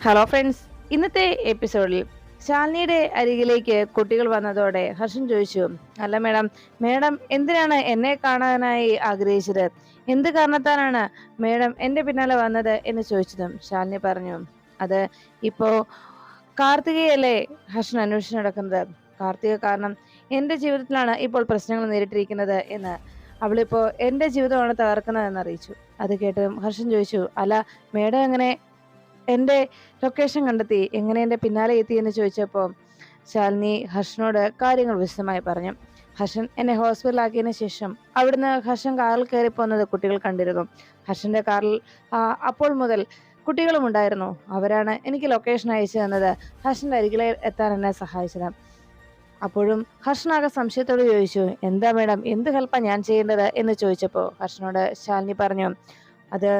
Hello friends ഇന്നത്തെ എപ്പിസോഡിൽ ശാലിനിയുടെ അരികിലേക്ക് കുട്ടികൾ വന്നതോടെ ഹർഷൻ ചോദിച്ചു അല്ല മേഡം മേഡം എന്തിനാണ് എന്നെ കാണാനായി ആഗ്രഹിച്ചത്? എന്ത് കാരണത്താലാണ് മേഡം എന്റെ പിന്നാലെ വന്നത്? എന്ന് ചോദിച്ചതും ശാലിനി പറഞ്ഞു അത് ഇപ്പോ കാർത്തികയല്ലേ ഹർഷൻ അന്വേഷിച്ച് നടക്കുന്നത്? കാർത്തിക കാരണം എന്റെ ജീവിതത്തിലാണ് ഇപ്പോൾ പ്രശ്നങ്ങൾ നേരിട്ടിരിക്കുന്നത് എന്ന്. അവളിപ്പോ എന്റെ ജീവിതമാണ് തകർക്കുന്നതെന്ന് അറിയിച്ചു. അത് കേട്ടതും ഹർഷൻ ചോദിച്ചു അല്ല മേഡം എങ്ങനെ എന്റെ ലൊക്കേഷൻ കണ്ടെത്തി. എങ്ങനെ എന്റെ പിന്നാലെ എത്തി എന്ന് ചോദിച്ചപ്പോൾ ശാലിനി ഹർഷനോട് കാര്യങ്ങൾ വിശദമായി പറഞ്ഞു. ഹർഷൻ എന്നെ ഹോസ്പിറ്റലാക്കിയതിന് ശേഷം അവിടുന്ന് ഹർഷൻ കാറിൽ കയറി പോകുന്നത് കുട്ടികൾ കണ്ടിരുന്നു. ഹർഷന്റെ കാറിൽ അപ്പോൾ മുതൽ കുട്ടികളും ഉണ്ടായിരുന്നു. അവരാണ് എനിക്ക് ലൊക്കേഷൻ അയച്ചു തന്നത്. ഹർഷന്റെ അരികിലെ എത്താൻ എന്നെ സഹായിച്ചത്. അപ്പോഴും ഹർഷനാകെ സംശയത്തോട് ചോദിച്ചു എന്താ മേഡം എന്ത് ഹെൽപ്പാ ഞാൻ ചെയ്യേണ്ടത്? എന്ന് ചോദിച്ചപ്പോൾ ഹർഷനോട് ശാലിനി പറഞ്ഞു അത്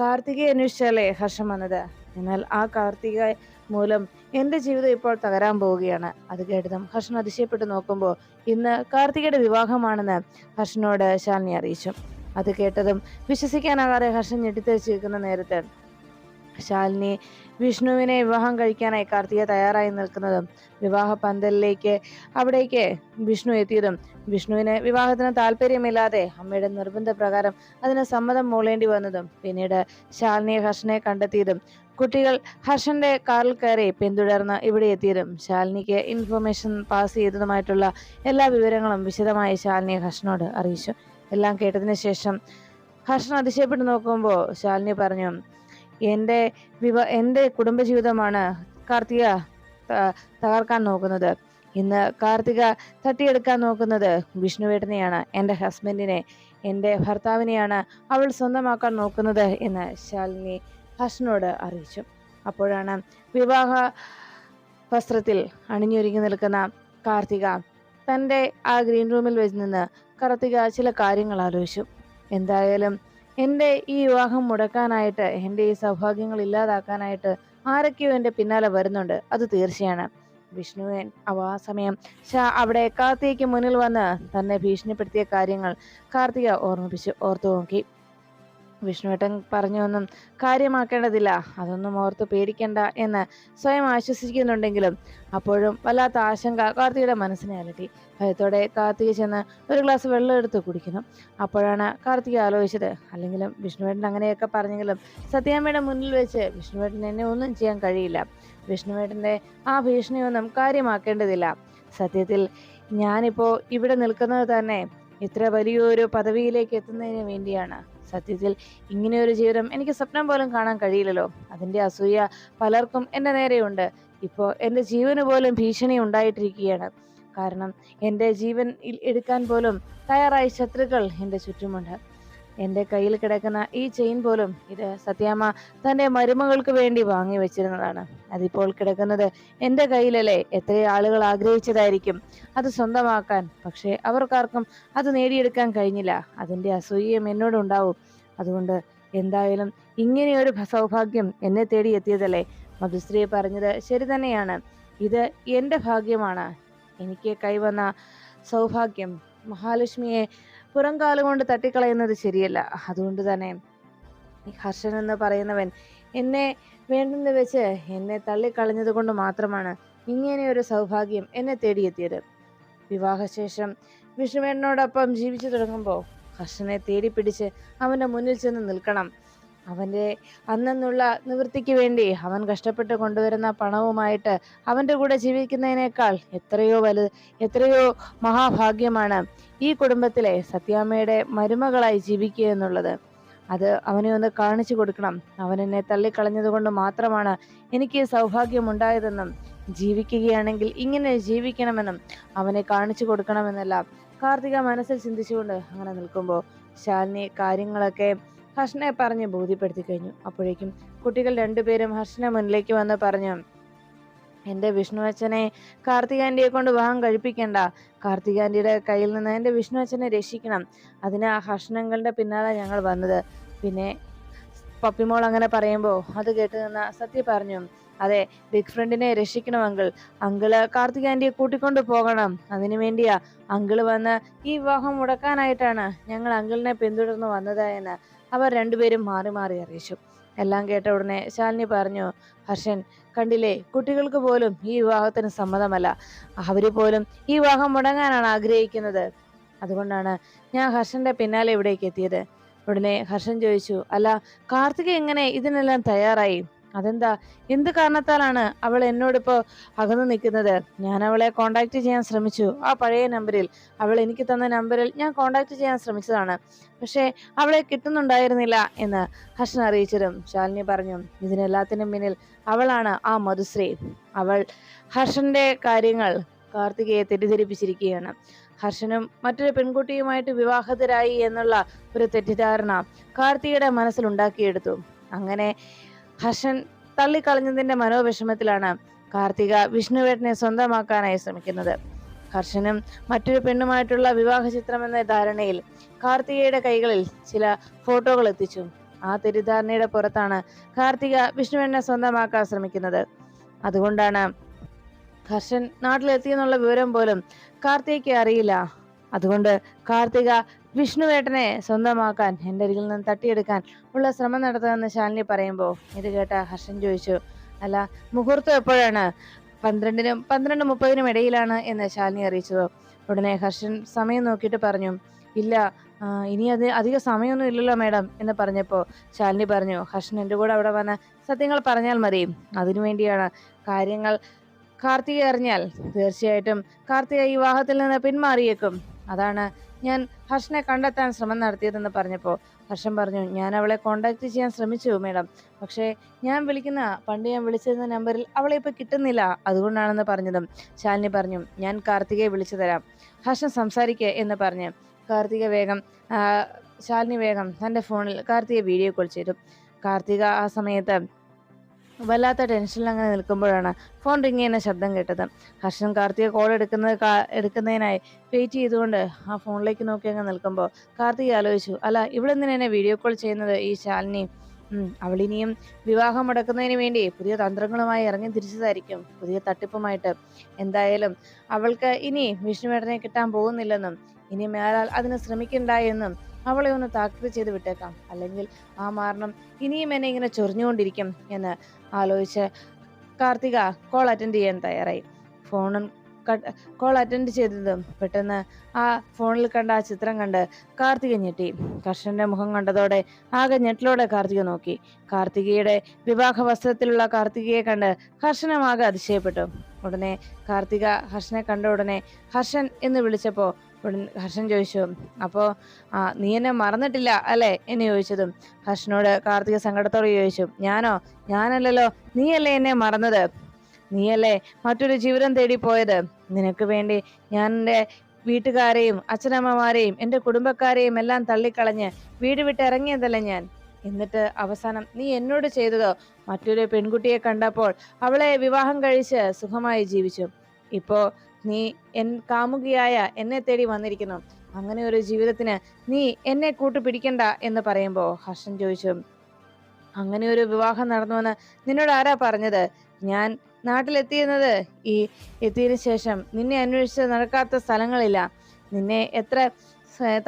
കാർത്തികയെ അന്വേഷിച്ചാലേ ഹർഷം വന്നത്. എന്നാൽ ആ കാർത്തിക മൂലം എന്റെ ജീവിതം ഇപ്പോൾ തകരാൻ പോവുകയാണ്. അത് കേട്ടതും ഹർഷൻ അതിശയപ്പെട്ട് നോക്കുമ്പോൾ ഇന്ന് കാർത്തികയുടെ വിവാഹമാണെന്ന് ഹർഷനോട് ശാലിനി അറിയിച്ചു. അത് കേട്ടതും വിശ്വസിക്കാനാകാതെ ഹർഷൻ ഞെട്ടിത്തെറിച്ച് നേരത്തെ നേരത്ത് ശാലിനി വിഷ്ണുവിനെ വിവാഹം കഴിക്കാനായി കാർത്തിക തയ്യാറായി നിൽക്കുന്നതും വിവാഹ പന്തലിലേക്ക് അവിടേക്ക് വിഷ്ണു എത്തിയതും വിഷ്ണുവിന് വിവാഹത്തിന് താല്പര്യമില്ലാതെ അമ്മയുടെ നിർബന്ധപ്രകാരം അതിന് സമ്മതം മൂളേണ്ടി വന്നതും പിന്നീട് ശാലിനിയെ ഹർഷനെ കണ്ടെത്തിയതും കുട്ടികൾ ഹർഷന്റെ കാറിൽ കയറി പിന്തുടർന്ന് ഇവിടെ എത്തിയതും ശാലിനിക്ക് ഇൻഫർമേഷൻ പാസ് ചെയ്തതുമായിട്ടുള്ള എല്ലാ വിവരങ്ങളും വിശദമായി ശാലിനി ഹർഷനോട് അറിയിച്ചു. എല്ലാം കേട്ടതിന് ശേഷം ഹർഷൻ അതിശയപ്പെട്ട് നോക്കുമ്പോൾ ശാലിനി പറഞ്ഞു എന്റെ വിവ എന്റെ കുടുംബജീവിതമാണ് കാർത്തിക തകർക്കാൻ നോക്കുന്നത്. ഇന്ന് കാർത്തിക തട്ടിയെടുക്കാൻ നോക്കുന്നത് വിഷ്ണുവേട്ടനെയാണ് എന്റെ ഹസ്ബൻഡിനെ എന്റെ ഭർത്താവിനെയാണ് അവൾ സ്വന്തമാക്കാൻ നോക്കുന്നത് എന്ന് ശാലിനി ഹസ്നോട് അറിയിച്ചു. അപ്പോഴാണ് വിവാഹ വസ്ത്രത്തിൽ അണിഞ്ഞൊരുങ്ങി നിൽക്കുന്ന കാർത്തിക തന്റെ ആ ഗ്രീൻ റൂമിൽ വെച്ച് നിന്ന് കാർത്തിക ചില കാര്യങ്ങൾ ആലോചിച്ചു. എന്തായാലും എന്റെ ഈ വിവാഹം മുടക്കാനായിട്ട് എന്റെ ഈ സൗഭാഗ്യങ്ങൾ ഇല്ലാതാക്കാനായിട്ട് ആരൊക്കെയോ എന്റെ പിന്നാലെ വരുന്നുണ്ട്. അത് തീർച്ചയാണ്. വിഷ്ണുവൻ അവ ആ സമയം ഷാ അവിടെ കാർത്തികയ്ക്ക് മുന്നിൽ വന്ന് തന്നെ ഭീഷണിപ്പെടുത്തിയ കാര്യങ്ങൾ കാർത്തിക ഓർമ്മിപ്പിച്ച് ഓർത്തു നോക്കി. വിഷ്ണുവേട്ടൻ പറഞ്ഞൊന്നും കാര്യമാക്കേണ്ടതില്ല. അതൊന്നും ഓർത്ത് പേടിക്കണ്ട എന്ന് സ്വയം ആശ്വസിക്കുന്നുണ്ടെങ്കിലും അപ്പോഴും വല്ലാത്ത ആശങ്ക കാർത്തികയുടെ മനസ്സിനെ അലട്ടി. ഭയത്തോടെ കാർത്തിക ചെന്ന് ഒരു ഗ്ലാസ് വെള്ളം എടുത്ത് കുടിക്കുന്നു. അപ്പോഴാണ് കാർത്തിക ആലോചിച്ചത്. അല്ലെങ്കിലും വിഷ്ണുവേട്ടൻ അങ്ങനെയൊക്കെ പറഞ്ഞെങ്കിലും സത്യാമ്മയുടെ മുന്നിൽ വെച്ച് വിഷ്ണുവേട്ടൻ എന്നെ ഒന്നും ചെയ്യാൻ കഴിയില്ല. വിഷ്ണുവേട്ടന്റെ ആ ഭീഷണിയൊന്നും കാര്യമാക്കേണ്ടതില്ല. സത്യത്തിൽ ഞാനിപ്പോൾ ഇവിടെ നിൽക്കുന്നത് തന്നെ ഇത്ര വലിയൊരു പദവിയിലേക്ക് എത്തുന്നതിന് വേണ്ടിയാണ്. സത്യത്തിൽ ഇങ്ങനെയൊരു ജീവിതം എനിക്ക് സ്വപ്നം പോലും കാണാൻ കഴിയില്ലല്ലോ. അതിന്റെ അസൂയ പലർക്കും എന്റെ നേരെയുണ്ട്. ഇപ്പോൾ എന്റെ ജീവന് പോലും ഭീഷണി ഉണ്ടായിട്ടിരിക്കുകയാണ്. കാരണം എന്റെ ജീവൻ എടുക്കാൻ പോലും തയ്യാറായ ശത്രുക്കൾ എന്റെ ചുറ്റുമുണ്ട്. എന്റെ കയ്യിൽ കിടക്കുന്ന ഈ ചെയിൻ പോലും ഇത് സത്യാമ്മ തന്റെ മരുമകൾക്ക് വേണ്ടി വാങ്ങി വെച്ചിരുന്നതാണ്. അതിപ്പോൾ കിടക്കുന്നത് എന്റെ കയ്യിലല്ലേ? എത്ര ആളുകൾ ആഗ്രഹിച്ചതായിരിക്കും. അത് സ്വന്തമാക്കാൻ. പക്ഷേ അവർക്കാർക്കും അത് നേടിയെടുക്കാൻ കഴിഞ്ഞില്ല. അതിന്റെ അസൂയയും എന്നോടുണ്ടാവും അതുകൊണ്ട് എന്തായാലും ഇങ്ങനെയൊരു സൗഭാഗ്യം എന്നെ തേടി എത്തിയതല്ലേ? മധുശ്രീ പറഞ്ഞത് ശരി തന്നെയാണ്. ഇത് എന്റെ ഭാഗ്യമാണ്. എനിക്ക് കൈവന്ന സൗഭാഗ്യം മഹാലക്ഷ്മിയെ പുറംകാലം കൊണ്ട് തട്ടിക്കളയുന്നത് ശരിയല്ല. അതുകൊണ്ട് തന്നെ ഹർഷൻ എന്ന് പറയുന്നവൻ എന്നെ വേണ്ടെന്ന് വെച്ച് എന്നെ തള്ളിക്കളഞ്ഞത് കൊണ്ട് മാത്രമാണ് ഒരു സൗഭാഗ്യം എന്നെ തേടിയെത്തിയത്. വിവാഹശേഷം വിഷ്ണുവേണനോടൊപ്പം ജീവിച്ചു തുടങ്ങുമ്പോൾ ഹർഷനെ തേടി പിടിച്ച് അവന്റെ മുന്നിൽ ചെന്ന് നിൽക്കണം. അവന്റെ അന്നെന്നുള്ള നിവൃത്തിക്ക് വേണ്ടി അവൻ കഷ്ടപ്പെട്ട് കൊണ്ടുവരുന്ന പണവുമായിട്ട് അവന്റെ കൂടെ ജീവിക്കുന്നതിനേക്കാൾ എത്രയോ വലു എത്രയോ മഹാഭാഗ്യമാണ് ഈ കുടുംബത്തിലെ സത്യാമ്മയുടെ മരുമകളായി ജീവിക്കുക എന്നുള്ളത്. അത് അവനെ ഒന്ന് കാണിച്ചു കൊടുക്കണം. അവൻ എന്നെ തള്ളിക്കളഞ്ഞത് കൊണ്ട് മാത്രമാണ് എനിക്ക് ഈ സൗഭാഗ്യം ഉണ്ടായതെന്നും ജീവിക്കുകയാണെങ്കിൽ ഇങ്ങനെ ജീവിക്കണമെന്നും അവനെ കാണിച്ചു കൊടുക്കണമെന്നെല്ലാം. കാർത്തിക മനസ്സിൽ ചിന്തിച്ചുകൊണ്ട് അങ്ങനെ നിൽക്കുമ്പോൾ ശാലിനി കാര്യങ്ങളൊക്കെ ഹർഷനെ പറഞ്ഞ് ബോധ്യപ്പെടുത്തി കഴിഞ്ഞു. അപ്പോഴേക്കും കുട്ടികൾ രണ്ടുപേരും ഹർഷനെ മുന്നിലേക്ക് വന്ന് പറഞ്ഞു എന്റെ വിഷ്ണു അച്ഛനെ കാർത്തികാന്റിയെ കൊണ്ട് വിവാഹം കഴിപ്പിക്കണ്ട. കാർത്തികാന്റിയുടെ കയ്യിൽ നിന്ന് എന്റെ വിഷ്ണു അച്ഛനെ രക്ഷിക്കണം. അതിന് ആ ഹർഷണങ്ങളുടെ പിന്നാലെ ഞങ്ങൾ വന്നത്. പിന്നെ പപ്പിമോൾ അങ്ങനെ പറയുമ്പോൾ അത് കേട്ട് നിന്ന സത്യ പറഞ്ഞു അതെ ബിഗ് ഫ്രണ്ടിനെ രക്ഷിക്കണം രക്ഷിക്കണമെങ്കിൽ അങ്കിൾ കാർത്തികാന്റിയെ കൂട്ടിക്കൊണ്ട് പോകണം. അതിനു വേണ്ടിയാ അങ്കിൾ വന്ന് ഈ വിവാഹം മുടക്കാനായിട്ടാണ് ഞങ്ങൾ അങ്കിളിനെ പിന്തുടർന്ന് വന്നത് എന്ന്. അവർ രണ്ടുപേരും മാറി മാറി അറിയിച്ചു. എല്ലാം കേട്ട ഉടനെ ശാലിനി പറഞ്ഞു ഹർഷൻ കണ്ടില്ലേ? കുട്ടികൾക്ക് പോലും ഈ വിവാഹത്തിന് സമ്മതമല്ല. അവർ പോലും ഈ വിവാഹം മുടങ്ങാനാണ് ആഗ്രഹിക്കുന്നത്. അതുകൊണ്ടാണ് ഞാൻ ഹർഷന്റെ പിന്നാലെ ഇവിടേക്ക് എത്തിയത്. ഉടനെ ഹർഷൻ ചോദിച്ചു അല്ല കാർത്തിക എങ്ങനെ ഇതിനെല്ലാം തയ്യാറായി? അതെന്താ? എന്ത് കാരണത്താലാണ് അവൾ എന്നോട് എന്നോടിപ്പോ അകന്നു നിൽക്കുന്നത്? ഞാൻ അവളെ കോണ്ടാക്ട് ചെയ്യാൻ ശ്രമിച്ചു. ആ പഴയ നമ്പറിൽ അവൾ എനിക്ക് തന്ന നമ്പറിൽ ഞാൻ കോണ്ടാക്ട് ചെയ്യാൻ ശ്രമിച്ചതാണ്. പക്ഷേ അവളെ കിട്ടുന്നുണ്ടായിരുന്നില്ല എന്ന് ഹർഷൻ അറിയിച്ചതും ശാലിനി പറഞ്ഞു. ഇതിനെല്ലാത്തിനും പിന്നിൽ അവളാണ് ആ മധുശ്രീ. അവൾ ഹർഷന്റെ കാര്യങ്ങൾ കാർത്തികയെ തെറ്റിദ്ധരിപ്പിച്ചിരിക്കുകയാണ്. ഹർഷനും മറ്റൊരു പെൺകുട്ടിയുമായിട്ട് വിവാഹിതരായി എന്നുള്ള ഒരു തെറ്റിദ്ധാരണ കാർത്തികയുടെ മനസ്സിലുണ്ടാക്കിയെടുത്തു. അങ്ങനെ ഹർഷൻ തള്ളിക്കളഞ്ഞതിന്റെ മനോവിഷമത്തിലാണ് കാർത്തിക വിഷ്ണുവേട്ടനെ സ്വന്തമാക്കാനായി ശ്രമിക്കുന്നത്. ഹർഷനും മറ്റൊരു പെണ്ണുമായിട്ടുള്ള വിവാഹ ചിത്രമെന്ന ധാരണയിൽ കാർത്തികയുടെ കൈകളിൽ ചില ഫോട്ടോകൾ എത്തിച്ചു. ആ തെറ്റിദ്ധാരണയുടെ പുറത്താണ് കാർത്തിക വിഷ്ണുവേട്ടനെ സ്വന്തമാക്കാൻ ശ്രമിക്കുന്നത്. അതുകൊണ്ടാണ് ഹർഷൻ നാട്ടിലെത്തിയെന്നുള്ള വിവരം പോലും കാർത്തികയ്ക്ക് അറിയില്ല. അതുകൊണ്ട് കാർത്തിക വിഷ്ണുവേട്ടനെ സ്വന്തമാക്കാൻ എന്റെ അരികിൽ നിന്ന് തട്ടിയെടുക്കാൻ ഉള്ള ശ്രമം നടത്തുമെന്ന് ശാലിനി പറയുമ്പോൾ ഇത് കേട്ട ഹർഷൻ ചോദിച്ചു അല്ല മുഹൂർത്തം എപ്പോഴാണ്? പന്ത്രണ്ടിനും പന്ത്രണ്ട് മുപ്പതിനും ഇടയിലാണ് എന്ന് ശാലിനി അറിയിച്ചത്. ഉടനെ ഹർഷൻ സമയം നോക്കിയിട്ട് പറഞ്ഞു ഇല്ല ഇനി അത് അധിക സമയമൊന്നും ഇല്ലല്ലോ മേഡം എന്ന് പറഞ്ഞപ്പോൾ ശാലിനി പറഞ്ഞു ഹർഷൻ എന്റെ കൂടെ അവിടെ വന്ന് സത്യങ്ങൾ പറഞ്ഞാൽ മതി. അതിനുവേണ്ടിയാണ് കാര്യങ്ങൾ കാർത്തിക അറിഞ്ഞാൽ തീർച്ചയായിട്ടും കാർത്തിക വിവാഹത്തിൽ നിന്ന് പിന്മാറിയേക്കും. അതാണ് ഞാൻ ഹർഷനെ കണ്ടെത്താൻ ശ്രമം നടത്തിയതെന്ന് പറഞ്ഞപ്പോൾ ഹർഷൻ പറഞ്ഞു ഞാൻ അവളെ കോണ്ടാക്ട് ചെയ്യാൻ ശ്രമിച്ചു മേഡം പക്ഷേ ഞാൻ വിളിക്കുന്ന പണ്ട് ഞാൻ വിളിച്ചിരുന്ന നമ്പറിൽ അവളെ ഇപ്പോൾ കിട്ടുന്നില്ല. അതുകൊണ്ടാണെന്ന് പറഞ്ഞതും ശാലിനി പറഞ്ഞു ഞാൻ കാർത്തികയെ വിളിച്ചു തരാം. ഹർഷൻ സംസാരിക്കുക എന്ന് പറഞ്ഞ് കാർത്തിക വേഗം ശാലിനി വേഗം തന്റെ ഫോണിൽ കാർത്തിക വീഡിയോ കോൾ ചെയ്തു. കാർത്തിക ആ സമയത്ത് വല്ലാത്ത ടെൻഷനിൽ അങ്ങനെ നിൽക്കുമ്പോഴാണ് ഫോൺ റിങ് ചെയ്യുന്ന ശബ്ദം കേട്ടത്. ഹർഷൻ കാർത്തിക കോൾ എടുക്കുന്നത് എടുക്കുന്നതിനായി വെയിറ്റ് ചെയ്തുകൊണ്ട് ആ ഫോണിലേക്ക് നോക്കി അങ്ങ് നിൽക്കുമ്പോൾ കാർത്തിക ആലോചിച്ചു അല്ല ഇവിടെ നിന്ന് എന്നെ വീഡിയോ കോൾ ചെയ്യുന്നത് ഈ ശാലിനി? അവളിനിയും വിവാഹം മുടക്കുന്നതിന് വേണ്ടി പുതിയ തന്ത്രങ്ങളുമായി ഇറങ്ങി തിരിച്ചതായിരിക്കും പുതിയ തട്ടിപ്പുമായിട്ട്. എന്തായാലും അവൾക്ക് ഇനി വിഷ്ണുവേട്ടനെ കിട്ടാൻ പോകുന്നില്ലെന്നും ഇനി മേലാൽ അതിന് ശ്രമിക്കണ്ട എന്നും അവളെ ഒന്ന് താക്കീത് ചെയ്ത് വിട്ടേക്കാം. അല്ലെങ്കിൽ ആ മാരണം ഇനിയും എന്നെ ഇങ്ങനെ ചൊറിഞ്ഞുകൊണ്ടിരിക്കും എന്ന് ആലോചിച്ച് കാർത്തിക കോൾ അറ്റൻഡ് ചെയ്യാൻ തയ്യാറായി. ഫോണും കോൾ അറ്റൻഡ് ചെയ്തതും പെട്ടെന്ന് ആ ഫോണിൽ കണ്ട ആ ചിത്രം കണ്ട് കാർത്തിക ഞെട്ടി. കർഷന്റെ മുഖം കണ്ടതോടെ ആകെ ഞെട്ടിലോടെ കാർത്തിക നോക്കി. കാർത്തികയുടെ വിവാഹ വസ്ത്രത്തിലുള്ള കാർത്തികയെ കണ്ട് ഹർഷനമാകെ അതിശയപ്പെട്ടു. ഉടനെ കാർത്തിക ഹർഷനെ കണ്ട ഉടനെ ഹർഷൻ എന്ന് വിളിച്ചപ്പോൾ ഹർഷൻ ചോദിച്ചു അപ്പോൾ നീ എന്നെ മറന്നിട്ടില്ല അല്ലേ? എന്ന് ചോദിച്ചതും ഹർഷനോട് കാർത്തിക സങ്കടത്തോടെ ചോദിച്ചു ഞാനോ? ഞാനല്ലല്ലോ നീയല്ലേ എന്നെ മറന്നത്? നീയല്ലേ മറ്റൊരു ജീവിതം തേടി പോയത് നിനക്ക് വേണ്ടി ഞാൻ എന്റെ വീട്ടുകാരെയും അച്ഛനമ്മമാരെയും എന്റെ കുടുംബക്കാരെയും എല്ലാം തള്ളിക്കളഞ്ഞ് വീട് വിട്ട് ഇറങ്ങിയതല്ല ഞാൻ? എന്നിട്ട് അവസാനം നീ എന്നോട് ചെയ്തതോ? മറ്റൊരു പെൺകുട്ടിയെ കണ്ടപ്പോൾ അവളെ വിവാഹം കഴിച്ച് സുഖമായി ജീവിച്ചു. ഇപ്പോ നീ എൻ കാമുകിയായ എന്നെ തേടി വന്നിരിക്കുന്നു. അങ്ങനെ ഒരു ജീവിതത്തിന് നീ എന്നെ കൂട്ടുപിടിക്കണ്ട എന്ന് പറയുമ്പോൾ ഹർഷൻ ചോദിച്ചു അങ്ങനെ ഒരു വിവാഹം നടന്നുവെന്ന് നിന്നോട് ആരാ പറഞ്ഞത്? ഞാൻ നാട്ടിലെത്തിയെന്നത് ഈ എത്തിയതിനു ശേഷം നിന്നെ അന്വേഷിച്ച് നടക്കാത്ത സ്ഥലങ്ങളില്ല. നിന്നെ എത്ര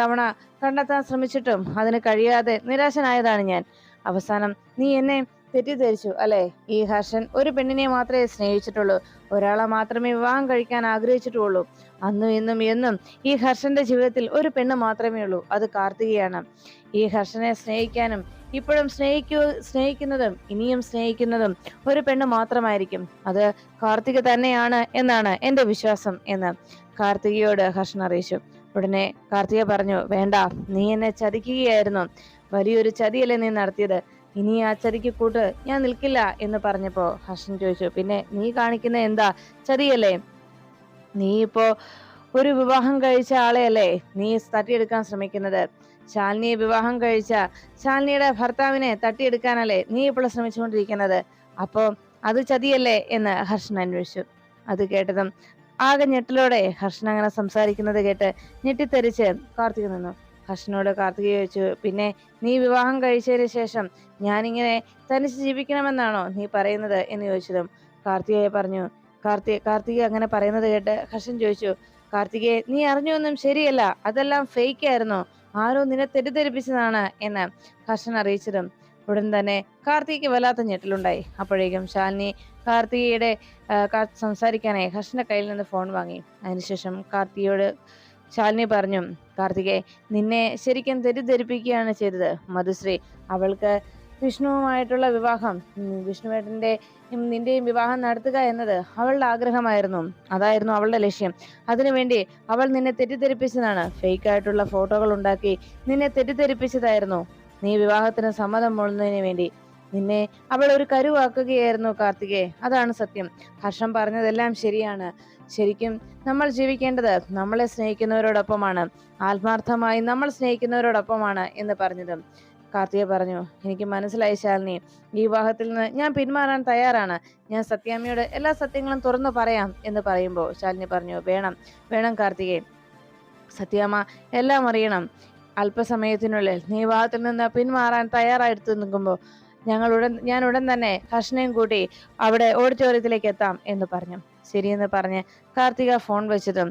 തവണ കണ്ടെത്താൻ ശ്രമിച്ചിട്ടും അതിന് കഴിയാതെ നിരാശനായതാണ് ഞാൻ. അവസാനം നീ എന്നെ തെറ്റിദ്ധരിച്ചു അല്ലെ? ഈ ഹർഷൻ ഒരു പെണ്ണിനെ മാത്രമേ സ്നേഹിച്ചിട്ടുള്ളൂ. ഒരാളെ മാത്രമേ വിവാഹം കഴിക്കാൻ ആഗ്രഹിച്ചിട്ടുള്ളൂ. അന്നും ഇന്നും എന്നും ഈ ഹർഷന്റെ ജീവിതത്തിൽ ഒരു പെണ്ണ് മാത്രമേ ഉള്ളൂ. അത് കാർത്തികയാണ്. ഈ ഹർഷനെ സ്നേഹിക്കാനും ഇപ്പോഴും സ്നേഹിക്കൂ സ്നേഹിക്കുന്നതും ഇനിയും സ്നേഹിക്കുന്നതും ഒരു പെണ്ണ് മാത്രമായിരിക്കും. അത് കാർത്തിക തന്നെയാണ് എന്നാണ് എന്റെ വിശ്വാസം എന്ന് കാർത്തികയോട് ഹർഷൻ അറിയിച്ചു. ഉടനെ കാർത്തിക പറഞ്ഞു വേണ്ട നീ എന്നെ ചതിക്കുകയായിരുന്നു. വലിയൊരു ചതിയല്ലേ നീ നടത്തിയത്. ഇനി ആ ചതിക്ക് കൂട്ട് ഞാൻ നിൽക്കില്ല എന്ന് പറഞ്ഞപ്പോ ഹർഷൻ ചോദിച്ചു പിന്നെ നീ കാണിക്കുന്ന എന്താ? ചെറിയല്ലേ? നീ ഇപ്പോ ഒരു വിവാഹം കഴിച്ച ആളെയല്ലേ നീ തട്ടിയെടുക്കാൻ ശ്രമിക്കുന്നത്? ശാലിനിയെ വിവാഹം കഴിച്ച ശാലിനിയുടെ ഭർത്താവിനെ തട്ടിയെടുക്കാനല്ലേ നീ ഇപ്പോൾ ശ്രമിച്ചുകൊണ്ടിരിക്കുന്നത്? അപ്പോ അത് ചതിയല്ലേ? എന്ന് ഹർഷൻ അന്വേഷിച്ചു. അത് കേട്ടതും ആകെ ഞെട്ടലോടെ ഹർഷൻ അങ്ങനെ സംസാരിക്കുന്നത് കേട്ട് ഞെട്ടിത്തെറിച്ച് കാർത്തിക നിന്നു. ഹർഷനോട് കാർത്തിക ചോദിച്ചു പിന്നെ നീ വിവാഹം കഴിച്ചതിന് ശേഷം ഞാനിങ്ങനെ തനിച്ച് ജീവിക്കണമെന്നാണോ നീ പറയുന്നത്? എന്ന് ചോദിച്ചതും കാർത്തികയെ പറഞ്ഞു കാർത്തിക കാർത്തിക അങ്ങനെ പറയുന്നത് കേട്ട് ഹർഷൻ ചോദിച്ചു കാർത്തികയെ നീ അറിഞ്ഞൊന്നും ശരിയല്ല അതെല്ലാം ഫേക്ക് ആയിരുന്നു ആരോ നിന്നെ തെറ്റിദ്ധരിപ്പിച്ചതാണ് എന്ന് ഹർഷൻ അറിയിച്ചതും ഉടൻ തന്നെ കാർത്തികയ്ക്ക് വല്ലാത്ത ഞെട്ടലുണ്ടായി. അപ്പോഴേക്കും ശാലിനി കാർത്തികയുടെ സംസാരിക്കാനായി ഹർഷന്റെ കയ്യിൽ നിന്ന് ഫോൺ വാങ്ങി. അതിനുശേഷം കാർത്തികയോട് ശാലിനി പറഞ്ഞു കാർത്തികെ നിന്നെ ശരിക്കും തെറ്റിദ്ധരിപ്പിക്കുകയാണ് ചെയ്തത്. മധുശ്രീ അവൾക്ക് വിഷ്ണുവുമായിട്ടുള്ള വിവാഹം വിഷ്ണുവേട്ടന്റെ നിന്റെയും വിവാഹം നടത്തുക എന്നത് അവളുടെ ആഗ്രഹമായിരുന്നു. അതായിരുന്നു അവളുടെ ലക്ഷ്യം. അതിനുവേണ്ടി അവൾ നിന്നെ തെറ്റിദ്ധരിപ്പിച്ചതാണ്. ഫേക്ക് ആയിട്ടുള്ള ഫോട്ടോകൾ ഉണ്ടാക്കി നിന്നെ തെറ്റിദ്ധരിപ്പിച്ചതായിരുന്നു. നീ വിവാഹത്തിന് സമ്മതം മൂളുന്നതിന് വേണ്ടി നിന്നെ അവൾ ഒരു കരുവാക്കുകയായിരുന്നു കാർത്തികെ. അതാണ് സത്യം. ഹർഷം പറഞ്ഞതെല്ലാം ശരിയാണ്. ശരിക്കും നമ്മൾ ജീവിക്കേണ്ടത് നമ്മളെ സ്നേഹിക്കുന്നവരോടൊപ്പമാണ്. ആത്മാർത്ഥമായി നമ്മൾ സ്നേഹിക്കുന്നവരോടൊപ്പമാണ് എന്ന് പറഞ്ഞത്. കാർത്തിക പറഞ്ഞു എനിക്ക് മനസ്സിലായി ശാലിനി ഈ വിവാഹത്തിൽ നിന്ന് ഞാൻ പിന്മാറാൻ തയ്യാറാണ്. ഞാൻ സത്യാമ്മയോട് എല്ലാ സത്യങ്ങളും തുറന്നു പറയാം എന്ന് പറയുമ്പോൾ ശാലിനി പറഞ്ഞു വേണം വേണം കാർത്തികേ. സത്യാമ്മ എല്ലാം അറിയണം. അല്പസമയത്തിനുള്ളിൽ നീ വിവാഹത്തിൽ നിന്ന് പിന്മാറാൻ തയ്യാറായിട്ട് നിൽക്കുമ്പോൾ ഞങ്ങൾ ഉടൻ ഞാൻ ഉടൻ തന്നെ ഹർഷനെയും കൂട്ടി അവിടെ ഓഡിറ്റോറിയത്തിലേക്ക് എത്താം എന്ന് പറഞ്ഞു. ശരിയെന്ന് പറഞ്ഞ് കാർത്തിക ഫോൺ വെച്ചതും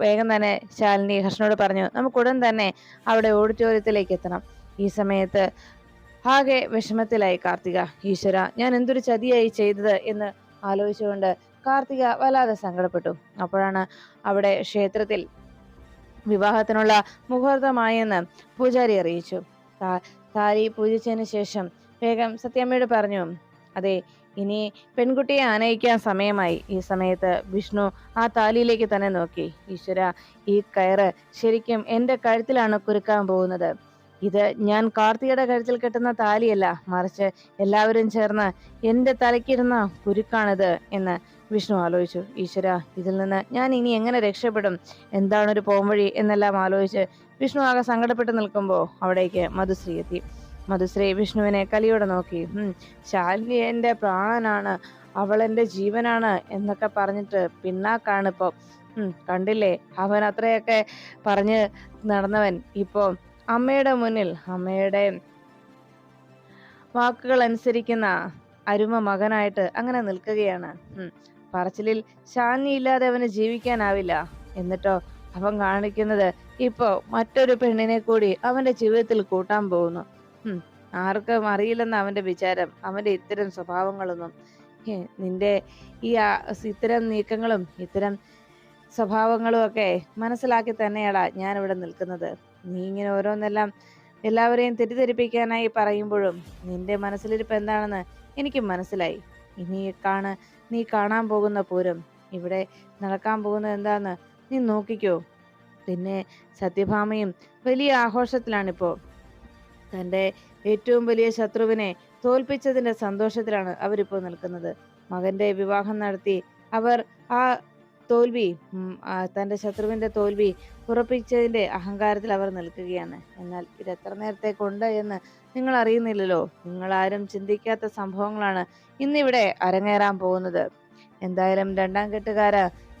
വേഗം തന്നെ ശാലിനി ഹർഷനോട് പറഞ്ഞു നമുക്ക് ഉടൻ തന്നെ അവിടെ ഓഡിറ്റോറിയത്തിലേക്ക് എത്തണം. ഈ സമയത്ത് ആകെ വിഷമത്തിലായി കാർത്തിക. ഈശ്വര ഞാൻ എന്തൊരു ചതിയായി ചെയ്തത്? എന്ന് ആലോചിച്ചുകൊണ്ട് കാർത്തിക വല്ലാതെ സങ്കടപ്പെട്ടു. അപ്പോഴാണ് അവിടെ ക്ഷേത്രത്തിൽ വിവാഹത്തിനുള്ള മുഹൂർത്തമായെന്ന് പൂജാരി അറിയിച്ചു. താലി പൂജിച്ചതിന് ശേഷം വേഗം സത്യാമ്മയോട് പറഞ്ഞു അതെ ഇനി പെൺകുട്ടിയെ ആനയിക്കാൻ സമയമായി. ഈ സമയത്ത് വിഷ്ണു ആ താലിയിലേക്ക് തന്നെ നോക്കി. ഈശ്വര ഈ കയറ് ശരിക്കും എന്റെ കഴുത്തിലാണ് കുരുക്കാൻ പോകുന്നത്. ഇത് ഞാൻ കാർത്തികയുടെ കഴുത്തിൽ കെട്ടുന്ന താലിയല്ല. മറിച്ച് എല്ലാവരും ചേർന്ന് എന്റെ തലയ്ക്കിരുന്ന കുരുക്കാണിത് എന്ന് വിഷ്ണു ആലോചിച്ചു. ഈശ്വര ഇതിൽ നിന്ന് ഞാൻ ഇനി എങ്ങനെ രക്ഷപ്പെടും? എന്താണ് ഒരു പോംവഴി? എന്നെല്ലാം ആലോചിച്ച് വിഷ്ണു ആകെ സങ്കടപ്പെട്ട് നിൽക്കുമ്പോൾ അവിടേക്ക് മധുശ്രീ എത്തി. മധുശ്രീ വിഷ്ണുവിനെ കലിയോടെ നോക്കി. ശാലിനി എന്റെ പ്രാണനാണ് അവൾ എന്റെ ജീവനാണ് എന്നൊക്കെ പറഞ്ഞിട്ട് പിന്നാക്കാണ് ഇപ്പോൾ കണ്ടില്ലേ? അവൻ അത്രയൊക്കെ പറഞ്ഞ് നടന്നവൻ ഇപ്പോൾ അമ്മയുടെ മുന്നിൽ അമ്മയുടെ വാക്കുകൾ അനുസരിക്കുന്ന അരുമ മകനായിട്ട് അങ്ങനെ നിൽക്കുകയാണ്. പറച്ചിലിൽ ശാലിനി ഇല്ലാതെ അവന് ജീവിക്കാനാവില്ല എന്നിട്ടോ അവൻ കാണിക്കുന്നത് ഇപ്പോൾ മറ്റൊരു പെണ്ണിനെ കൂടി അവന്റെ ജീവിതത്തിൽ കൂട്ടാൻ പോകുന്നു. ആർക്കും അറിയില്ലെന്ന് അവന്റെ വിചാരം അവന്റെ ഇത്തരം സ്വഭാവങ്ങളൊന്നും. നിന്റെ ഈ ഇത്തരം നീക്കങ്ങളും ഇത്തരം സ്വഭാവങ്ങളും ഒക്കെ മനസ്സിലാക്കി തന്നെയാടാ ഞാൻ ഇവിടെ നിൽക്കുന്നത്. നീ ഇങ്ങനെ ഓരോന്നെല്ലാം എല്ലാവരെയും തെറ്റിദ്ധരിപ്പിക്കാനായി പറയുമ്പോഴും നിന്റെ മനസ്സിലിരിപ്പ് എന്താണെന്ന് എനിക്ക് മനസ്സിലായി. ഇനി കാണ നീ കാണാൻ പോകുന്ന പൂരം ഇവിടെ നടക്കാൻ പോകുന്നത് എന്താന്ന് നീ നോക്കിക്കോ. പിന്നെ സത്യഭാമയും വലിയ ആഘോഷത്തിലാണിപ്പോ. തന്റെ ഏറ്റവും വലിയ ശത്രുവിനെ തോൽപ്പിച്ചതിന്റെ സന്തോഷത്തിലാണ് അവരിപ്പോൾ നിൽക്കുന്നത്. മകന്റെ വിവാഹം നടത്തി അവർ ആ തോൽവി തന്റെ ശത്രുവിന്റെ തോൽവി ഉറപ്പിച്ചതിന്റെ അഹങ്കാരത്തിൽ അവർ നിൽക്കുകയാണ്. എന്നാൽ ഇത് എത്ര നേരത്തെ കൊണ്ട് എന്ന് നിങ്ങൾ അറിയുന്നില്ലല്ലോ. നിങ്ങൾ ആരും ചിന്തിക്കാത്ത സംഭവങ്ങളാണ് ഇന്നിവിടെ അരങ്ങേറാൻ പോകുന്നത്. എന്തായാലും രണ്ടാം കെട്ടുകാര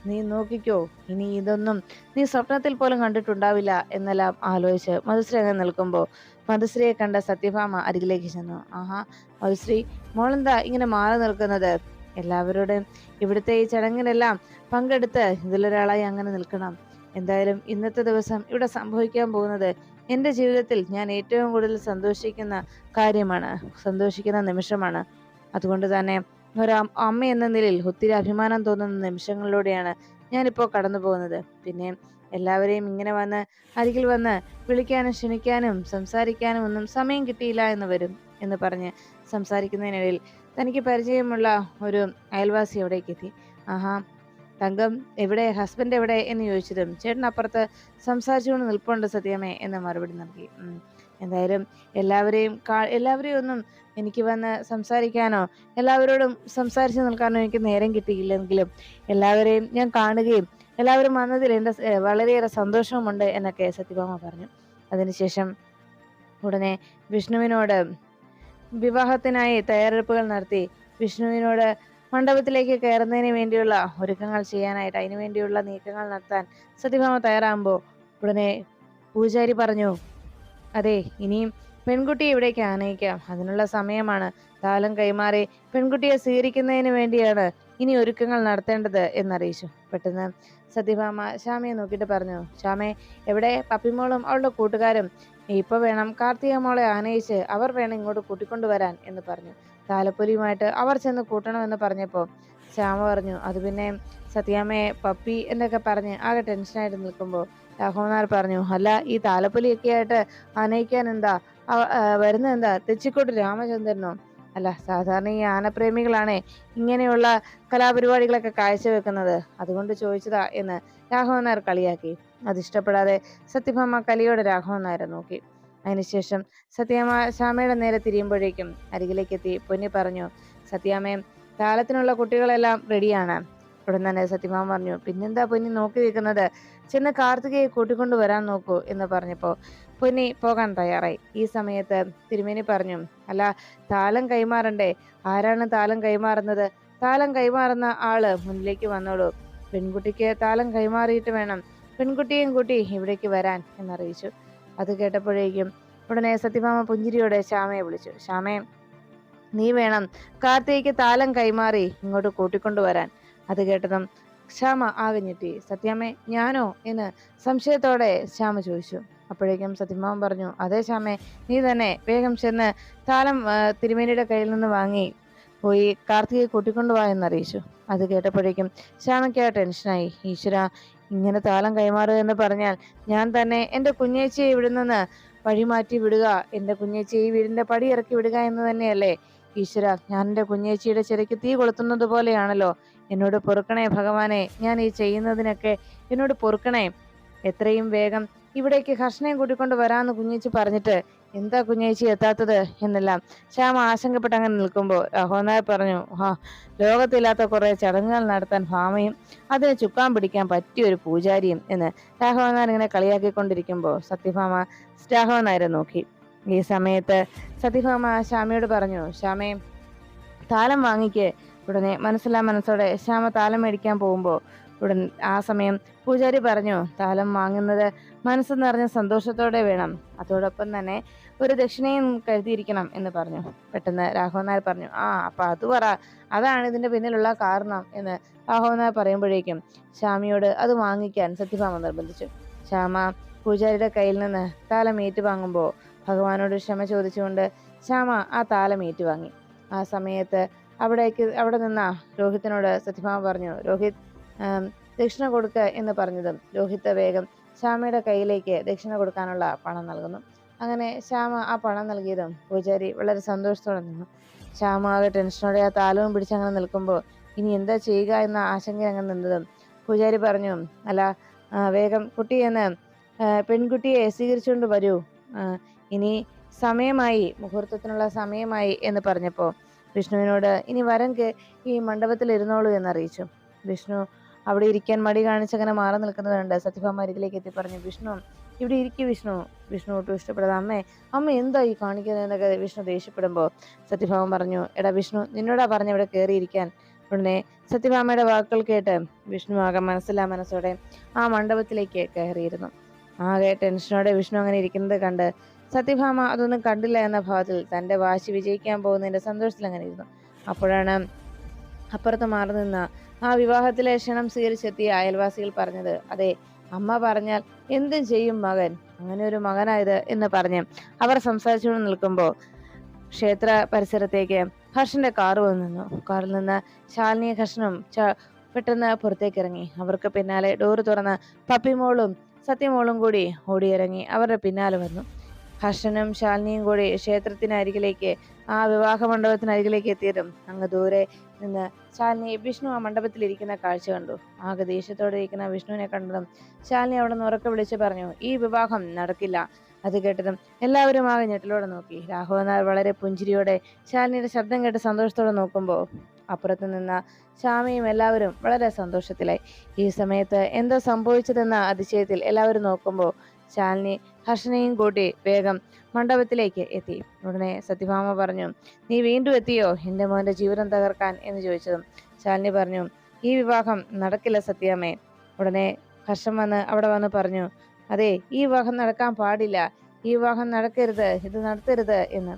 നീ നോക്കിക്കോ ഇനി ഇതൊന്നും നീ സ്വപ്നത്തിൽ പോലും കണ്ടിട്ടുണ്ടാവില്ല എന്നെല്ലാം ആലോചിച്ച് മധുശ്രീ നിൽക്കുമ്പോൾ മധുശ്രീയെ കണ്ട സത്യഭാമ അരികിലേക്ക് ചെന്നു. ആഹാ മധുശ്രീ മോളെന്താ ഇങ്ങനെ മാറി നിൽക്കുന്നത്? എല്ലാവരോടും ഇവിടുത്തെ ഈ ചടങ്ങിനെല്ലാം പങ്കെടുത്ത് ഇതിലൊരാളായി അങ്ങനെ നിൽക്കണം. എന്തായാലും ഇന്നത്തെ ദിവസം ഇവിടെ സംഭവിക്കാൻ പോകുന്നത് എന്റെ ജീവിതത്തിൽ ഞാൻ ഏറ്റവും കൂടുതൽ സന്തോഷിക്കുന്ന കാര്യമാണ് സന്തോഷിക്കുന്ന നിമിഷമാണ്. അതുകൊണ്ട് തന്നെ ഒരു അമ്മ എന്ന നിലയിൽ ഒത്തിരി അഭിമാനം തോന്നുന്ന നിമിഷങ്ങളിലൂടെയാണ് ഞാനിപ്പോൾ കടന്നു പോകുന്നത്. പിന്നെ എല്ലാവരെയും ഇങ്ങനെ വന്ന് അരികിൽ വന്ന് വിളിക്കാനും ക്ഷണിക്കാനും സംസാരിക്കാനും ഒന്നും സമയം കിട്ടിയില്ല എന്ന് വരും എന്ന് പറഞ്ഞ് സംസാരിക്കുന്നതിനിടയിൽ തനിക്ക് പരിചയമുള്ള ഒരു അയൽവാസി അവിടേക്ക് എത്തി. ആഹാ തങ്കം എവിടെ? ഹസ്ബൻഡ് എവിടെ? എന്ന് ചോദിച്ചതും ചേട്ടൻ അപ്പുറത്ത് സംസാരിച്ചുകൊണ്ട് നിൽപ്പുണ്ട് സത്യമേ എന്ന് മറുപടി നൽകി. എന്തായാലും എല്ലാവരെയും കാ- എല്ലാവരെയും ഒന്നും എനിക്ക് വന്ന് സംസാരിക്കാനോ എല്ലാവരോടും സംസാരിച്ച് നിൽക്കാനോ എനിക്ക് നേരം കിട്ടിയില്ലെങ്കിലും എല്ലാവരെയും ഞാൻ കാണുകയും എല്ലാവരും വന്നതിൽ എന്റെ വളരെയേറെ സന്തോഷവുമുണ്ട് എന്നൊക്കെ സത്യഭാമ പറഞ്ഞു. അതിനുശേഷം ഉടനെ വിഷ്ണുവിനോട് വിവാഹത്തിനായി തയ്യാറെടുപ്പുകൾ നടത്തി വിഷ്ണുവിനോട് മണ്ഡപത്തിലേക്ക് കയറുന്നതിന് വേണ്ടിയുള്ള ഒരുക്കങ്ങൾ ചെയ്യാനായിട്ട് അതിനു വേണ്ടിയുള്ള നീക്കങ്ങൾ നടത്താൻ സത്യഭാമ തയ്യാറാകുമ്പോൾ ഉടനെ പൂജാരി പറഞ്ഞു അതെ ഇനിയും പെൺകുട്ടിയെ ഇവിടേക്ക് ആനയിക്കാം. അതിനുള്ള സമയമാണ്. താലം കൈമാറി പെൺകുട്ടിയെ സ്വീകരിക്കുന്നതിന് വേണ്ടിയാണ് ഇനി ഒരുക്കങ്ങൾ നടത്തേണ്ടത് എന്നറിയിച്ചു. പെട്ടെന്ന് സത്യഭാമ ശ്യാമയെ നോക്കിയിട്ട് പറഞ്ഞു ശ്യാമേ എവിടെ? പപ്പിമോളും അവളുടെ കൂട്ടുകാരും. ഇപ്പൊ വേണം കാർത്തിക മോളെ ആനയിച്ച് അവർ വേണം ഇങ്ങോട്ട് കൂട്ടിക്കൊണ്ടുവരാൻ എന്ന് പറഞ്ഞു. താലപ്പൊലിയുമായിട്ട് അവർ ചെന്ന് കൂട്ടണമെന്ന് പറഞ്ഞപ്പോൾ ശ്യാമ പറഞ്ഞു അത് പിന്നെ സത്യാമ്മയെ പപ്പി എന്നൊക്കെ പറഞ്ഞ് ആകെ ടെൻഷനായിട്ട് നിൽക്കുമ്പോൾ രാഘവനാർ പറഞ്ഞു അല്ല ഈ താലപ്പൊലിയൊക്കെ ആയിട്ട് ആനയിക്കാൻ എന്താ? വരുന്നത് എന്താ? തെച്ചിക്കോട്ട് രാമചന്ദ്രനോ? അല്ല സാധാരണ ഈ ആനപ്രേമികളാണേ ഇങ്ങനെയുള്ള കലാപരിപാടികളൊക്കെ കാഴ്ചവെക്കുന്നത്. അതുകൊണ്ട് ചോദിച്ചതാ എന്ന് രാഘവൻ കളിയാക്കി. അതിഷ്ടപ്പെടാതെ സത്യഭാമ കലിയോടെ രാഘവൻ നോക്കി. അതിനുശേഷം സത്യാമ്മ ശ്യാമയുടെ നേരെ തിരിയുമ്പോഴേക്കും അരികിലേക്ക് എത്തി പൊന്നി പറഞ്ഞു സത്യാമ്മയും താലത്തിനുള്ള കുട്ടികളെല്ലാം റെഡിയാണ് ഉടൻ തന്നെ സത്യഭാമ പറഞ്ഞു. പിന്നെന്താ പൊന്നി നോക്കി നിൽക്കുന്നത്? ചെന്ന് കാർത്തികയെ കൂട്ടിക്കൊണ്ടു വരാൻ നോക്കൂ എന്ന് പറഞ്ഞപ്പോൾ പൊന്നി പോകാൻ തയ്യാറായി. ഈ സമയത്ത് തിരുമേനി പറഞ്ഞു അല്ല താലം കൈമാറണ്ടേ? ആരാണ് താലം കൈമാറുന്നത്? താലം കൈമാറുന്ന ആൾ മുന്നിലേക്ക് വന്നോളൂ. പെൺകുട്ടിക്ക് താലം കൈമാറിയിട്ട് വേണം. പെൺകുട്ടിയും കൂട്ടി ഇവിടേക്ക് വരാൻ എന്നറിയിച്ചു. അത് കേട്ടപ്പോഴേക്കും ഉടനെ സത്യഭാമ പുഞ്ചിരിയോടെ ശ്യാമയെ വിളിച്ചു. ശ്യാമയെ നീ വേണം കാർത്തികയ്ക്ക് താലം കൈമാറി ഇങ്ങോട്ട് കൂട്ടിക്കൊണ്ടുവരാൻ അത് കേട്ടതും ശ്യാമ ആകെ ഞെട്ടി സത്യാമ്മേ ഞാനോ? എന്ന് സംശയത്തോടെ ശ്യാമ ചോദിച്ചു. അപ്പോഴേക്കും സത്യമാവൻ പറഞ്ഞു അതേ ശ്യാമേ നീ തന്നെ വേഗം ചെന്ന് താലം തിരുമേനിയുടെ കയ്യിൽ നിന്ന് വാങ്ങി പോയി കാർത്തികയെ കൂട്ടിക്കൊണ്ടുപോവാ എന്നറിയിച്ചു. അത് കേട്ടപ്പോഴേക്കും ശ്യാമയ്ക്ക് ടെൻഷനായി. ഈശ്വര ഇങ്ങനെ താലം കൈമാറുക എന്ന് പറഞ്ഞാൽ ഞാൻ തന്നെ എന്റെ കുഞ്ഞേച്ചിയെ ഇവിടെ നിന്ന് വഴിമാറ്റി വിടുക എന്റെ കുഞ്ഞേച്ചിയെ ഈ വീടിന്റെ പടി ഇറക്കി വിടുക എന്ന് തന്നെയല്ലേ? ഈശ്വര ഞാൻ എന്റെ കുഞ്ഞേച്ചിയുടെ ചിരയ്ക്ക് തീ കൊളുത്തുന്നത് പോലെയാണല്ലോ എന്നോട് പൊറുക്കണേ ഭഗവാനെ ഞാൻ ഈ ചെയ്യുന്നതിനൊക്കെ എന്നോട് പൊറുക്കണേ. എത്രയും വേഗം ഇവിടേക്ക് ഹർഷനെയും കൂട്ടിക്കൊണ്ട് വരാമെന്ന് കുഞ്ഞേച്ചി പറഞ്ഞിട്ട് എന്താ കുഞ്ഞേച്ചി എത്താത്തത് എന്നെല്ലാം. ശ്യാമ ആശങ്കപ്പെട്ട് അങ്ങനെ നിൽക്കുമ്പോൾ രാഘവനായ പറഞ്ഞു ഹാ ലോകത്തില്ലാത്ത കുറെ ചടങ്ങുകൾ നടത്താൻ ഭാമയും അതിനെ ചുക്കാൻ പിടിക്കാൻ പറ്റിയ ഒരു പൂജാരിയും എന്ന്. രാഘവനായർ ഇങ്ങനെ കളിയാക്കിക്കൊണ്ടിരിക്കുമ്പോൾ സത്യഭാമ രാഘവനായരെ നോക്കി. ഈ സമയത്ത് സത്യഭാമ ശ്യാമയോട് പറഞ്ഞു ശ്യാമേ താലം വാങ്ങിക്ക്. ഉടനെ മനസ്സിലാ മനസ്സോടെ ശ്യാമ താലം മേടിക്കാൻ പോകുമ്പോൾ ഉടൻ ആ സമയം പൂജാരി പറഞ്ഞു താലം വാങ്ങുന്നത് മനസ്സ് നിറഞ്ഞ സന്തോഷത്തോടെ വേണം. അതോടൊപ്പം തന്നെ ഒരു ദക്ഷിണയും കരുതിയിരിക്കണം എന്ന് പറഞ്ഞു. പെട്ടെന്ന് രാഘവൻ നായർ പറഞ്ഞു ആ അപ്പൊ അത് പറ. അതാണ് ഇതിന്റെ പിന്നിലുള്ള കാരണം എന്ന് രാഘവൻ നായർ പറയുമ്പോഴേക്കും ശ്യാമിയോട് അത് വാങ്ങിക്കാൻ സത്യഭാമ നിർബന്ധിച്ചു. ശ്യാമ പൂജാരിയുടെ കയ്യിൽ നിന്ന് താലം ഏറ്റുവാങ്ങുമ്പോൾ ഭഗവാനോട് ക്ഷമ ചോദിച്ചുകൊണ്ട് ശ്യാമ ആ താലം ഏറ്റുവാങ്ങി. ആ സമയത്ത് അവിടേക്ക് അവിടെ നിന്ന രോഹിത്തിനോട് സത്യഭാമ പറഞ്ഞു രോഹിത് ദക്ഷിണ കൊടുക്ക എന്ന് പറഞ്ഞതും രോഹിത്ത് വേഗം ശ്യാമയുടെ കയ്യിലേക്ക് ദക്ഷിണ കൊടുക്കാനുള്ള പണം നൽകുന്നു. അങ്ങനെ ശ്യാമ ആ പണം നൽകിയതും പൂജാരി വളരെ സന്തോഷത്തോടെ നിന്നു. ശ്യാമ ആകെ ടെൻഷനോടെ ആ താലവും പിടിച്ചങ്ങനെ നിൽക്കുമ്പോൾ ഇനി എന്താ ചെയ്യുക എന്ന ആശങ്ക അങ്ങനെ നിന്നതും പൂജാരി പറഞ്ഞു അല്ല വേഗം കുട്ടിയെന്ന് പെൺകുട്ടിയെ സ്വീകരിച്ചുകൊണ്ട് വരൂ. ഇനി സമയമായി മുഹൂർത്തത്തിനുള്ള സമയമായി എന്ന് പറഞ്ഞപ്പോൾ വിഷ്ണുവിനോട് ഇനി വരൻ ഈ മണ്ഡപത്തിൽ ഇരുന്നോളൂ എന്നറിയിച്ചു. വിഷ്ണു അവിടെ ഇരിക്കാൻ മടി കാണിച്ചങ്ങനെ മാറി നിൽക്കുന്നത് കണ്ട് സത്യഭാമ അരികിലേക്ക് എത്തി പറഞ്ഞു വിഷ്ണു ഇവിടെ ഇരിക്കും വിഷ്ണു. വിഷ്ണു ഒട്ടും ഇഷ്ടപ്പെടാതെ അമ്മേ അമ്മ എന്താ ഈ കാണിക്കുന്നത് എന്നൊക്കെ വിഷ്ണു ദേഷ്യപ്പെടുമ്പോൾ സത്യഭാമൻ പറഞ്ഞു എടാ വിഷ്ണു നിന്നോടാ പറഞ്ഞു ഇവിടെ കയറിയിരിക്കാൻ ഉടനെ സത്യഭാമയുടെ വാക്കുകൾ കേട്ട് വിഷ്ണു ആകെ മനസ്സിലാ മനസ്സോടെ ആ മണ്ഡപത്തിലേക്ക് കയറിയിരുന്നു. ആകെ ടെൻഷനോടെ വിഷ്ണു അങ്ങനെ ഇരിക്കുന്നത് കണ്ട് സത്യഭാമ അതൊന്നും കണ്ടില്ല എന്ന ഭാവത്തിൽ തന്റെ വാശി വിജയിക്കാൻ പോകുന്നതിന്റെ സന്തോഷത്തിൽ അങ്ങനെ ഇരുന്നു അപ്പോഴാണ് അപ്പുറത്ത് മാറി നിന്ന ആ വിവാഹത്തിലെ ക്ഷണം സ്വീകരിച്ചെത്തിയ അയൽവാസികൾ പറഞ്ഞത് അതെ അമ്മ പറഞ്ഞാൽ എന്തും ചെയ്യും മകൻ. അങ്ങനെ ഒരു മകനായത് എന്ന് പറഞ്ഞ് അവർ സംസാരിച്ചുകൊണ്ട് നിൽക്കുമ്പോൾ ക്ഷേത്ര പരിസരത്തേക്ക് ഹർഷന്റെ കാറ് വന്നു. നിന്നു കാറിൽ നിന്ന് ശാലിനി ഹർഷനും പെട്ടെന്ന് പുറത്തേക്ക് ഇറങ്ങി. അവർക്ക് പിന്നാലെ ഡോറ് തുറന്ന് പപ്പിമോളും സത്യമോളും കൂടി ഓടിയിറങ്ങി. അവരുടെ പിന്നാലെ വന്നു. ഹർഷനും ശാലിനിയും കൂടി ക്ഷേത്രത്തിനരികിലേക്ക് ആ വിവാഹ മണ്ഡപത്തിനരികിലേക്ക് എത്തിയതും അങ്ങ് ദൂരെ നിന്ന് ശാലിനി വിഷ്ണു ആ മണ്ഡപത്തിൽ ഇരിക്കുന്ന കാഴ്ച കണ്ടു. ആകെ ദേഷ്യത്തോടെ ഇരിക്കുന്ന വിഷ്ണുവിനെ കണ്ടതും ശാലിനി അവിടെ നിന്ന് ഉറക്കെ വിളിച്ച് പറഞ്ഞു ഈ വിവാഹം നടക്കില്ല. അത് കേട്ടതും എല്ലാവരും ആകെ ഞെട്ടിലോടെ നോക്കി. രാഘവനാർ വളരെ പുഞ്ചിരിയോടെ ശാലിനിയുടെ ശബ്ദം കേട്ട് സന്തോഷത്തോടെ നോക്കുമ്പോൾ അപ്പുറത്ത് നിന്ന ശ്യാമയും എല്ലാവരും വളരെ സന്തോഷത്തിലായി. ഈ സമയത്ത് എന്തോ സംഭവിച്ചതെന്ന അതിശയത്തിൽ എല്ലാവരും നോക്കുമ്പോൾ ശാലിനി ഹർഷനെയും കൂട്ടി വേഗം മണ്ഡപത്തിലേക്ക് എത്തി. ഉടനെ സത്യഭാമ പറഞ്ഞു നീ വീണ്ടും എത്തിയോ? എന്റെ മോന്റെ ജീവിതം തകർക്കാൻ? എന്ന് ചോദിച്ചതും ശാലിനി പറഞ്ഞു ഈ വിവാഹം നടക്കില്ല സത്യാമേ ഉടനെ ഹർഷം വന്ന് അവിടെ വന്ന് പറഞ്ഞു അതെ ഈ വിവാഹം നടക്കാൻ പാടില്ല. ഈ വിവാഹം നടക്കരുത് ഇത് നടത്തരുത് എന്ന്.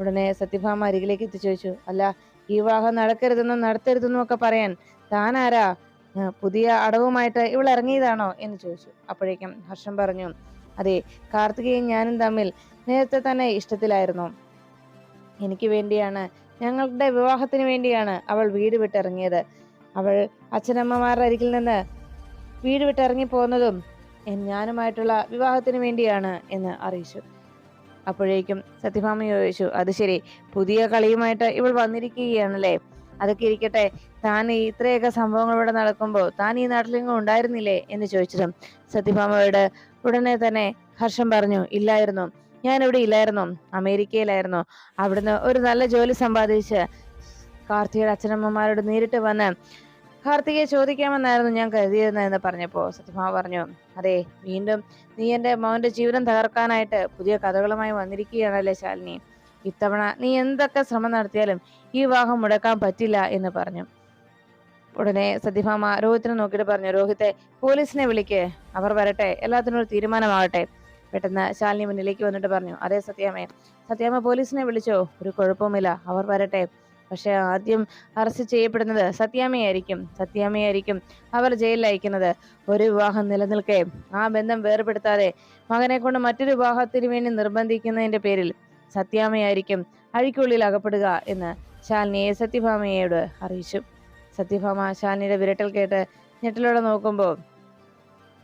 ഉടനെ സത്യഭാമ അരികിലേക്ക് എത്തി ചോദിച്ചു അല്ല ഈ വിവാഹം നടക്കരുതെന്നും നടത്തരുതെന്നും ഒക്കെ പറയാൻ താനാരാ? പുതിയ അടവുമായിട്ട് ഇവൾ ഇറങ്ങിയതാണോ? എന്ന് ചോദിച്ചു. അപ്പോഴേക്കും ഹർഷം പറഞ്ഞു അതെ കാർത്തികയും ഞാനും തമ്മിൽ നേരത്തെ തന്നെ ഇഷ്ടത്തിലായിരുന്നു. എനിക്ക് വേണ്ടിയാണ് ഞങ്ങളുടെ വിവാഹത്തിന് വേണ്ടിയാണ് അവൾ വീട് വിട്ടിറങ്ങിയത്. അവൾ അച്ഛനമ്മമാരുടെ അരികിൽ നിന്ന് വീട് വിട്ടിറങ്ങി പോകുന്നതും ഞാനുമായിട്ടുള്ള വിവാഹത്തിന് വേണ്ടിയാണ് എന്ന് അറിയിച്ചു. അപ്പോഴേക്കും സത്യഭാമ ചോദിച്ചു അത് ശരി പുതിയ കളിയുമായിട്ട് ഇവൾ വന്നിരിക്കുകയാണല്ലേ? അതൊക്കെ ഇരിക്കട്ടെ താൻ ഇത്രയൊക്കെ സംഭവങ്ങൾ ഇവിടെ നടക്കുമ്പോൾ താൻ ഈ നാട്ടിലെങ്ങും ഉണ്ടായിരുന്നില്ലേ? എന്ന് ചോദിച്ചതും സത്യഭാമയോട് ഉടനെ തന്നെ ഹർഷം പറഞ്ഞു ഇല്ലായിരുന്നു. ഞാൻ ഇവിടെ ഇല്ലായിരുന്നു. അമേരിക്കയിലായിരുന്നു. അവിടുന്ന് ഒരു നല്ല ജോലി സമ്പാദിച്ച് കാർത്തികയുടെ അച്ഛനമ്മമാരോട് നേരിട്ട് വന്ന് കാർത്തികയെ ചോദിക്കാമെന്നായിരുന്നു ഞാൻ കരുതിയിരുന്നത് എന്ന് പറഞ്ഞപ്പോ സത്യഭാമ പറഞ്ഞു അതെ വീണ്ടും നീ എന്റെ മോന്റെ ജീവിതം തകർക്കാനായിട്ട് പുതിയ കഥകളുമായി വന്നിരിക്കുകയാണല്ലേ ശാലിനി. ഇത്തവണ നീ എന്തൊക്കെ ശ്രമം നടത്തിയാലും ഈ വിവാഹം മുടക്കാൻ പറ്റില്ല എന്ന് പറഞ്ഞു. ഉടനെ സത്യഭാമ രോഹിത്തിനെ നോക്കിയിട്ട് പറഞ്ഞു രോഹിത്തെ പോലീസിനെ വിളിക്ക്. അവർ വരട്ടെ. എല്ലാത്തിനും ഒരു തീരുമാനമാകട്ടെ പെട്ടെന്ന് ശാലിനി മുന്നിലേക്ക് വന്നിട്ട് പറഞ്ഞു അതെ സത്യാമ്മേ. സത്യാമ്മ പോലീസിനെ വിളിച്ചോ? ഒരു കുഴപ്പവുമില്ല. അവർ വരട്ടെ. പക്ഷെ ആദ്യം അറസ്റ്റ് ചെയ്യപ്പെടുന്നത് സത്യാമ്മയായിരിക്കും. സത്യാമ്മയായിരിക്കും അവർ ജയിലിൽ അയക്കുന്നത്. ഒരു വിവാഹം നിലനിൽക്കെ. ആ ബന്ധം വേർപെടുത്താതെ മകനെ കൊണ്ട് മറ്റൊരു വിവാഹത്തിന് വേണ്ടി നിർബന്ധിക്കുന്നതിന്റെ പേരിൽ സത്യാമ്മയായിരിക്കും അഴിക്കുള്ളിൽ അകപ്പെടുക എന്ന് ശാലിനിയെ സത്യഭാമയോട് അറിയിച്ചു. സത്യഭാമ ശാലിനിയുടെ വിരട്ടൽ കേട്ട് ഞെട്ടലോടെ നോക്കുമ്പോൾ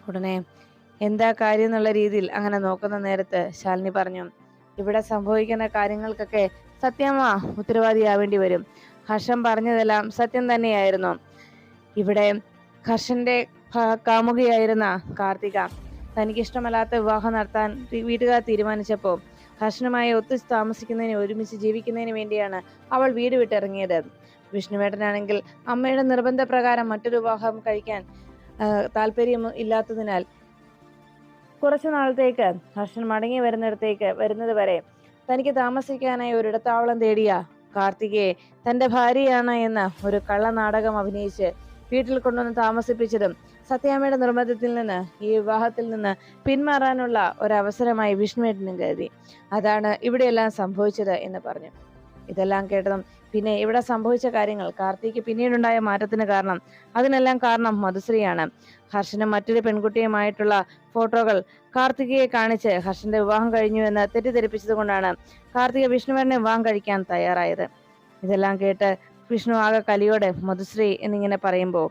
ഉടനെ എന്താ കാര്യം എന്നുള്ള രീതിയിൽ അങ്ങനെ നോക്കുന്ന നേരത്ത് ശാലിനി പറഞ്ഞു ഇവിടെ സംഭവിക്കുന്ന കാര്യങ്ങൾക്കൊക്കെ സത്യമ്മ ഉത്തരവാദിയാവേണ്ടി വരും. ഹർഷം പറഞ്ഞതെല്ലാം സത്യം തന്നെയായിരുന്നു. ഇവിടെ ഹർഷന്റെ കാമുകിയായിരുന്ന കാർത്തിക തനിക്കിഷ്ടമല്ലാത്ത വിവാഹം നടത്താൻ വീട്ടുകാർ തീരുമാനിച്ചപ്പോൾ ഹർഷനുമായി ഒത്തു താമസിക്കുന്നതിന് ഒരുമിച്ച് ജീവിക്കുന്നതിന് വേണ്ടിയാണ് അവൾ വീട് വിട്ടിറങ്ങിയത്. വിഷ്ണുവേട്ടനാണെങ്കിൽ അമ്മയുടെ നിർബന്ധപ്രകാരം മറ്റൊരു വിവാഹം കഴിക്കാൻ താല്പര്യം ഇല്ലാത്തതിനാൽ കുറച്ചു നാളത്തേക്ക് ഹർഷൻ മടങ്ങി വരുന്നിടത്തേക്ക് വരുന്നത് വരെ തനിക്ക് താമസിക്കാനായി ഒരിടത്താവളം തേടിയ കാർത്തികയെ തന്റെ ഭാര്യയാണ് എന്ന ഒരു കള്ളനാടകം അഭിനയിച്ച് വീട്ടിൽ കൊണ്ടുവന്ന് താമസിപ്പിച്ചതും സത്യാമ്മയുടെ നിർബന്ധത്തിൽ നിന്ന് ഈ വിവാഹത്തിൽ നിന്ന് പിന്മാറാനുള്ള ഒരവസരമായി വിഷ്ണുവേട്ടനും കരുതി. അതാണ് ഇവിടെയെല്ലാം സംഭവിച്ചത് എന്ന് പറഞ്ഞു. ഇതെല്ലാം കേട്ടതും പിന്നെ ഇവിടെ സംഭവിച്ച കാര്യങ്ങൾ. കാർത്തിക്ക് പിന്നീടുണ്ടായ മാറ്റത്തിന് കാരണം. അതിനെല്ലാം കാരണം മധുശ്രീയാണ്. ഹർഷനും മറ്റൊരു പെൺകുട്ടിയുമായിട്ടുള്ള ഫോട്ടോകൾ കാർത്തികയെ കാണിച്ച് ഹർഷന്റെ വിവാഹം കഴിഞ്ഞു എന്ന് തെറ്റിദ്ധരിപ്പിച്ചത് കൊണ്ടാണ് കാർത്തിക വിഷ്ണുവരനെ വിവാഹം കഴിക്കാൻ തയ്യാറായത്. ഇതെല്ലാം കേട്ട് വിഷ്ണു ആകെ കലിയോടെ മധുശ്രീ എന്നിങ്ങനെ പറയുമ്പോൾ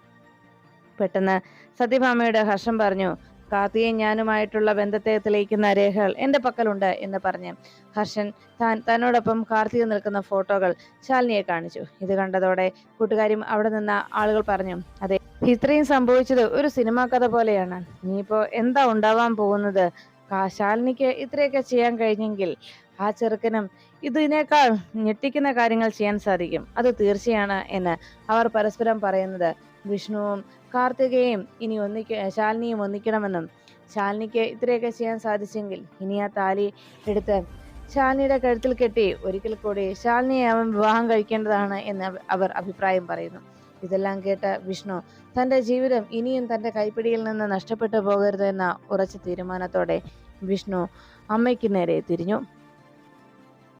പെട്ടെന്ന് സത്യഭാമയുടെ ഹർഷം പറഞ്ഞു കാർത്തികയും ഞാനുമായിട്ടുള്ള ബന്ധത്തെ തെളിയിക്കുന്ന രേഖകൾ എന്റെ പക്കലുണ്ട് എന്ന് പറഞ്ഞ് ഹർഷൻ താൻ തന്നോടൊപ്പം കാർത്തിക നിൽക്കുന്ന ഫോട്ടോകൾ ശാലിനിയെ കാണിച്ചു. ഇത് കണ്ടതോടെ കൂട്ടുകാരും അവിടെ നിന്ന ആളുകൾ പറഞ്ഞു അതെ ഇത്രയും സംഭവിച്ചത് ഒരു സിനിമാ കഥ പോലെയാണ്. ഇനിയിപ്പോ എന്താ ഉണ്ടാവാൻ പോകുന്നത്? ശാലിനിക്ക് ഇത്രയൊക്കെ ചെയ്യാൻ കഴിഞ്ഞെങ്കിൽ ആ ചെറുക്കനും ഇതിനേക്കാൾ ഞെട്ടിക്കുന്ന കാര്യങ്ങൾ ചെയ്യാൻ സാധിക്കും. അത് തീർച്ചയാണ് എന്ന് അവർ പരസ്പരം പറയുന്നത്. വിഷ്ണുവും കാർത്തികയും ഇനി ഒന്നിക്ക ശാലിനിയും ഒന്നിക്കണമെന്നും ശാലിനിക്ക് ഇത്രയൊക്കെ ചെയ്യാൻ സാധിച്ചെങ്കിൽ ഇനി ആ താലി എടുത്ത് ശാലിനിയുടെ കഴുത്തിൽ കെട്ടി ഒരിക്കൽ കൂടി ശാലിനിയെ അവൻ വിവാഹം കഴിക്കേണ്ടതാണ് എന്ന് അവർ അഭിപ്രായം പറയുന്നു. ഇതെല്ലാം കേട്ട വിഷ്ണു തന്റെ ജീവിതം ഇനിയും തന്റെ കൈപ്പിടിയിൽ നിന്ന് നഷ്ടപ്പെട്ടു പോകരുത് എന്ന ഉറച്ച തീരുമാനത്തോടെ വിഷ്ണു അമ്മയ്ക്ക് നേരെ തിരിഞ്ഞു.